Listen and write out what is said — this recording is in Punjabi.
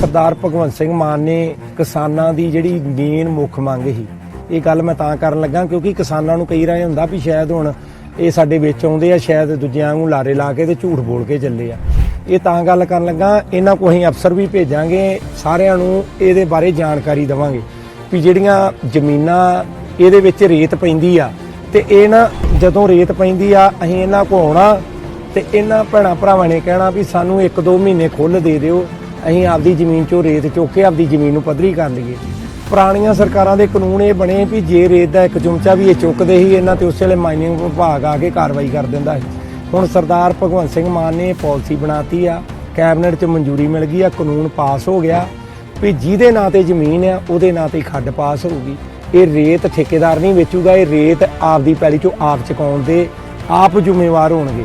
ਸਰਦਾਰ ਭਗਵੰਤ ਸਿੰਘ ਮਾਨ ਨੇ ਕਿਸਾਨਾਂ ਦੀ ਜਿਹੜੀ ਮੇਨ ਮੁੱਖ ਮੰਗ ਸੀ, ਇਹ ਗੱਲ ਮੈਂ ਤਾਂ ਕਰਨ ਲੱਗਾ ਕਿਉਂਕਿ ਕਿਸਾਨਾਂ ਨੂੰ ਕਈ ਰਾਏ ਹੁੰਦਾ ਵੀ ਸ਼ਾਇਦ ਹੁਣ ਇਹ ਸਾਡੇ ਵਿੱਚ ਆਉਂਦੇ ਆ, ਸ਼ਾਇਦ ਦੂਜਿਆਂ ਨੂੰ ਲਾਰੇ ਲਾ ਕੇ ਤੇ ਝੂਠ ਬੋਲ ਕੇ ਚੱਲੇ ਆ। ਇਹ ਤਾਂ ਗੱਲ ਕਰਨ ਲੱਗਾ, ਇਹਨਾਂ ਕੋਲ ਅਸੀਂ ਅਫਸਰ ਵੀ ਭੇਜਾਂਗੇ, ਸਾਰਿਆਂ ਨੂੰ ਇਹਦੇ ਬਾਰੇ ਜਾਣਕਾਰੀ ਦੇਵਾਂਗੇ ਵੀ ਜਿਹੜੀਆਂ ਜ਼ਮੀਨਾਂ ਇਹਦੇ ਵਿੱਚ ਰੇਤ ਪੈਂਦੀ ਆ ਤੇ ਇਹ ਨਾ ਜਦੋਂ ਰੇਤ ਪੈਂਦੀ ਆ, ਅਸੀਂ ਇਹਨਾਂ ਕੋ ਆਉਣਾ ਤੇ ਇਹਨਾਂ ਭੈਣਾਂ ਭਰਾਵਾਂ ਨੇ ਕਹਿਣਾ ਵੀ ਸਾਨੂੰ 1-2 ਮਹੀਨੇ ਖੁੱਲ ਦੇ ਦਿਓ ਅਸੀਂ ਆਪਦੀ ਜ਼ਮੀਨ ਚੋਂ ਰੇਤ ਚੁੱਕ ਕੇ ਆਪਦੀ ਜ਼ਮੀਨ ਨੂੰ ਪੱਧਰੀ ਕਰ ਲਈਏ। ਪੁਰਾਣੀਆਂ ਸਰਕਾਰਾਂ ਦੇ ਕਾਨੂੰਨ ਇਹ ਬਣੇ ਵੀ ਜੇ ਰੇਤ ਦਾ ਇੱਕ ਚਮਚਾ ਵੀ ਇਹ ਚੁੱਕਦੇ ਸੀ, ਇਹਨਾਂ ਤੇ ਉਸੇ ਵੇਲੇ ਮਾਈਨਿੰਗ ਵਿਭਾਗ ਆ ਕੇ ਕਾਰਵਾਈ ਕਰ ਦਿੰਦਾ ਸੀ। ਹੁਣ ਸਰਦਾਰ ਭਗਵੰਤ ਸਿੰਘ ਮਾਨ ਨੇ ਪਾਲਿਸੀ ਬਣਾਤੀ ਆ, ਕੈਬਨਿਟ 'ਚ ਮਨਜ਼ੂਰੀ ਮਿਲ ਗਈ ਆ, ਕਾਨੂੰਨ ਪਾਸ ਹੋ ਗਿਆ ਵੀ ਜਿਹਦੇ ਨਾਂ ਤੇ ਜ਼ਮੀਨ ਆ, ਉਹਦੇ ਨਾਂ ਤੇ ਖੱਡ ਪਾਸ ਹੋਊਗੀ। ਇਹ ਰੇਤ ਠੇਕੇਦਾਰ ਨਹੀਂ ਵੇਚੂਗਾ, ਇਹ ਰੇਤ ਆਪਦੀ ਪੈਲੀ ਚੋਂ ਆਪ ਚੁਕਾਉਣ ਦੇ ਆਪ ਜ਼ਿੰਮੇਵਾਰ ਹੋਣਗੇ।